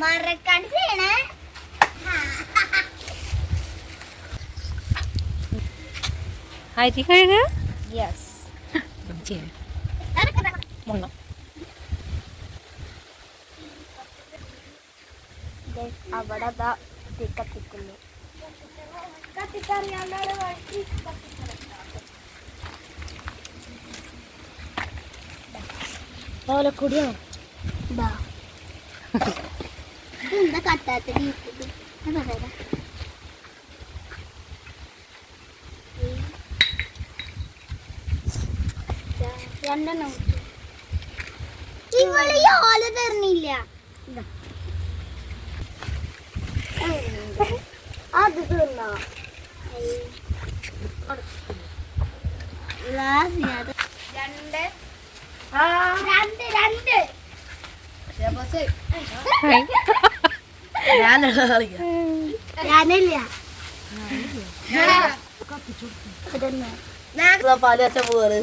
മറക്കാണ്ട് ചെയ്യണേ. അരി കഴുക. യെസ് മുണ്ണം അവിടെ കത്തിക്കുന്നു. കത്തിക്കറിയാണ്ടാണ് ഓലക്കുടിയോ എന്താ കത്താത്ത രണ്ടെണ്ണം ഇവൾ ഈ ഓല തരുന്നില്ല അത് തിന്നോ. രണ്ട് രണ്ട് രണ്ട്. ഞാനില്ല പാലാച്ച പോവാറ്.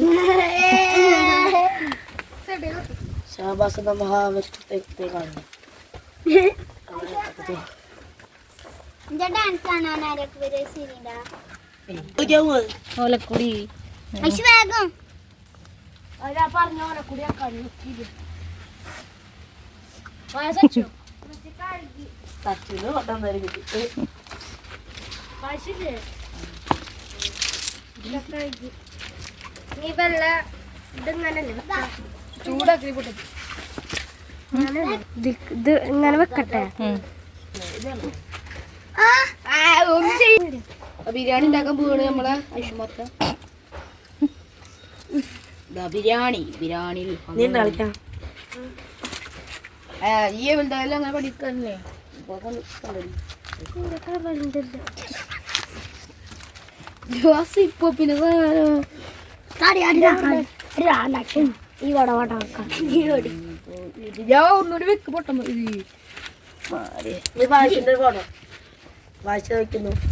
ശാബാസ് മഹാവിഷ്ണു കാണുന്നു. ഡാൻസ് കാണാൻ ആരൊക്കെ വേഗം പറഞ്ഞ സച്ചിന് കൊട്ടാൻ നേരം കിട്ടി. നീ വെള്ള ഇതിങ്ങനല്ലേ ചൂടാക്കി പൊട്ടി ഇത് ഇങ്ങനെ വെക്കട്ടെ. ബിരിയാണി ഉണ്ടാക്കാൻ പോവാണ് നമ്മളെ ഐഷുമത്ത. ബിരിയാണി. ബിരിയാണി ഈ എന്തായാലും അങ്ങനെ പഠിക്കല്ലേ ഇപ്പൊ പിന്നെ ഈ ഞാൻ ഒന്നുകൂടി വെക്ക് പൊട്ടം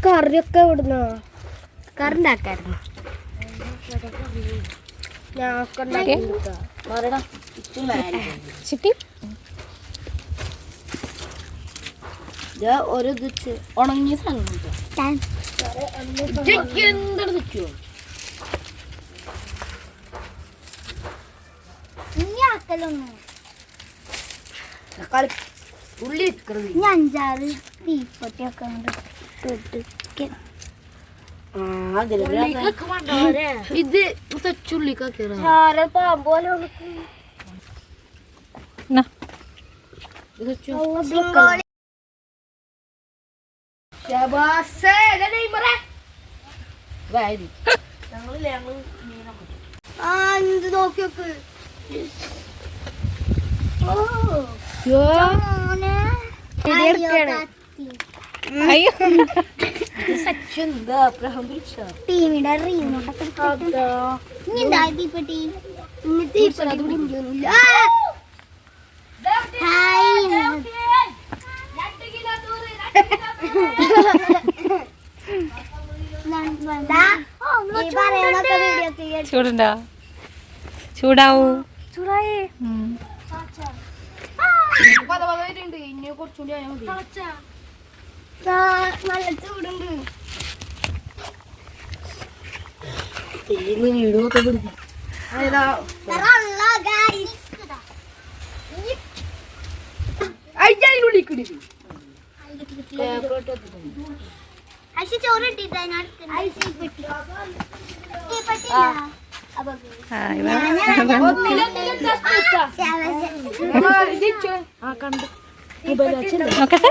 കറിയൊക്കെ ഇവിടുന്ന്. കറി ഉണ്ടാക്കായിരുന്നു. ചിട്ടി? ഒരു ഉണങ്ങിയ സാധനം വെച്ചോ ഉള്ളി ഞാൻ അഞ്ചാറ് തീപ്പൊട്ടിയൊക്കെ ഉണ്ട് ഇട്ടിട്ട് ഇത് തെച്ചുള്ളിക്കാക്കിയ നോക്കിയോക്ക് ഓ. നോക്ക് അയ്യോ. ടീമിന്റെ റീമോട്ടൊക്കെ ഇനി എന്താ തീപ്പെട്ടി ഇനി തീപ്പെട്ടി ഹായ്. ചൂടുണ്ടോ? ചൂടാവൂ. ചൂടായേ. ഉം. ഇനി കുറച്ചുകൂടി ആയാൽ മതി. നല്ല ചൂടുണ്ട് പിടിക്കും. തീപ്പെട്ടി ആ, ഇതാ. നോക്കട്ടെ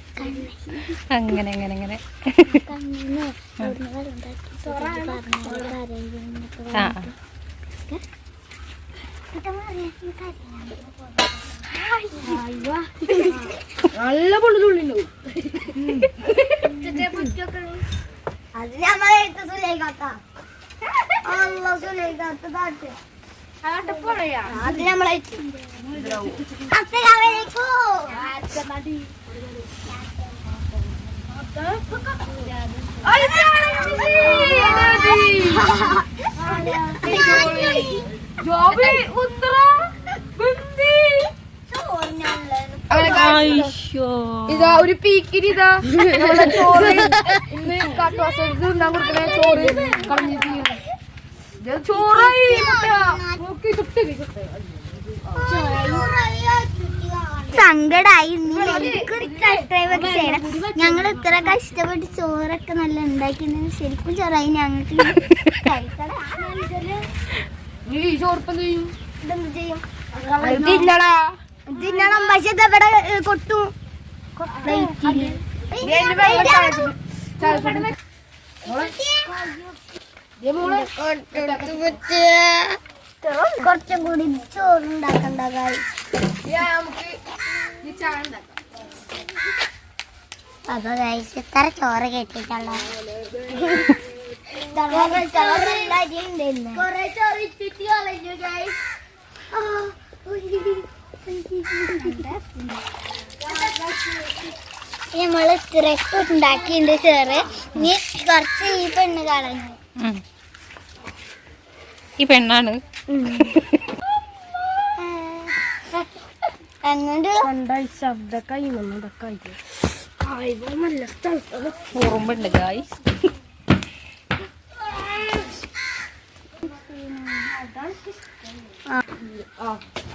അങ്ങനെ അങ്ങനെ അങ്ങനെ. ആ നല്ല പൊള്ളുള്ളില്ലോ അത് നമ്മളെ എടുത്ത് സുലൈഖാത്ത. അല്ല സുലൈഖാത്ത താട്ട് അത് നമ്മളെ അസ്സലാമലൈക്കും ഇതാ ഒരു പീക്കിന് ഇതാ. ചോറ് ഇന്ന് കാട്ടുവാസം തിന്നാൻ കൊടുക്കണേ ചോറ് കളഞ്ഞു ചോറായി നോക്കി ചുട്ടേ ചുട്ട്. സങ്കടായി. സബ്സ്ക്രൈബ് ചെയ്യണം. ഞങ്ങൾ ഇത്ര കഷ്ടപ്പെട്ട് ചോറൊക്കെ നല്ല ഉണ്ടാക്കിയിട്ടുണ്ടെങ്കിൽ ശരിക്കും ചോറായി ഞങ്ങൾക്ക് തിന്നണം പക്ഷെ ഇവിടെ കൊട്ടും. ചോറ് കുറച്ചും കൂടി ചോറുണ്ടാക്കണ്ട ഉണ്ടാക്കണ്ടതായി നമുക്ക് ഈ ചായ ഉണ്ടാക്കാം. അപ്പൊ കഴിച്ച് ഇത്ര ചോറ് കെട്ടിട്ടുള്ള ചോറ്. നമ്മൾ തിരക്ക് ഉണ്ടാക്കിയിട്ടുണ്ട് ചോറ് ഇനി കുറച്ച് ഈ പെണ്ണ് കളഞ്ഞു. ഈ പെണ്ണാണ്. അങ്ങോട്ട് കണ്ടായി ശബ്ദമൊക്കെ ഇതൊക്കെ ആയിട്ട് നല്ല സ്ഥലത്താണ് ഉറുമ്പുണ്ട് ഗായ്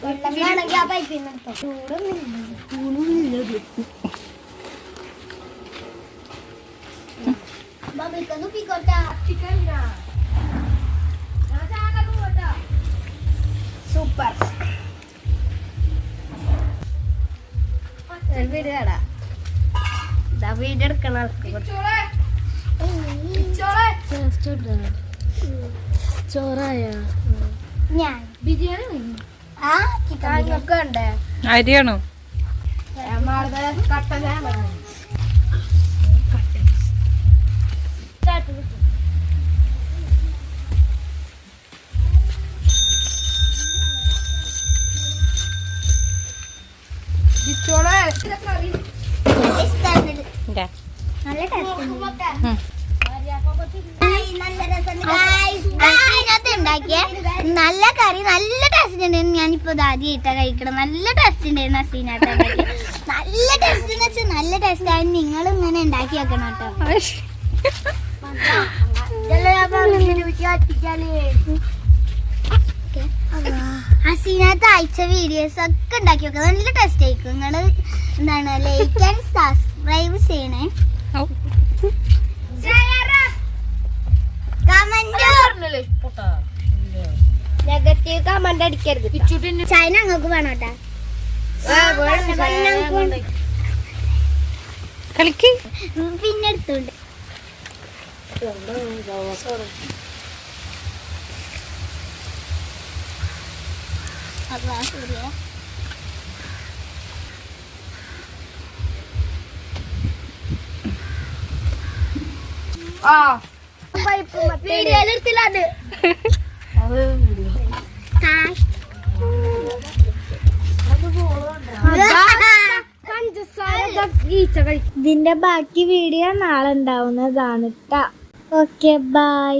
വെള്ളമാണെങ്കിൽ ആ പൈപ്പിൽ നിന്ന് ബബിക്കൊന്ന് ചോറായ. ബിരിയാണി അരിയാണോ? ചോളെ. നല്ല ടേസ്റ്റ് ഉണ്ടാക്കിയ നല്ല കറി നല്ല ടേസ്റ്റ് ഉണ്ടായിരുന്നു. ഞാനിപ്പോ ആദ്യമായിട്ടാ കഴിക്കണം. നല്ല ടേസ്റ്റ് ഉണ്ടായിരുന്നു അസീനാട്ട നല്ല ടേസ്റ്റ് എന്ന് വെച്ചാൽ നല്ല ടേസ്റ്റ് ആയി നിങ്ങൾ ഇങ്ങനെ ഉണ്ടാക്കി വെക്കണം കേട്ടോ. ഹസീനകത്ത് അയച്ച വീഡിയോസ് ഒക്കെ ഉണ്ടാക്കി വെക്കാം നല്ല ടേസ്റ്റ് ആയിരിക്കും. നിങ്ങൾ എന്താണ് ലൈക്ക് ആൻഡ് സബ്സ്ക്രൈബ് ചെയ്യണേ ഔ. കമന്റ് നെഗറ്റീവ് കമന്റ് അടിക്കരുത് ചൈന അങ്ങക്ക് വേണം കേട്ടാ കളിക്ക്. പിന്നെ എടുത്തുണ്ട്. ആ വീഡിയോ ഈച്ച കഴിക്കും ഇതിന്റെ ബാക്കി വീഡിയോ നാളെ ഉണ്ടാവുന്നതാണ് ഓക്കെ ബൈ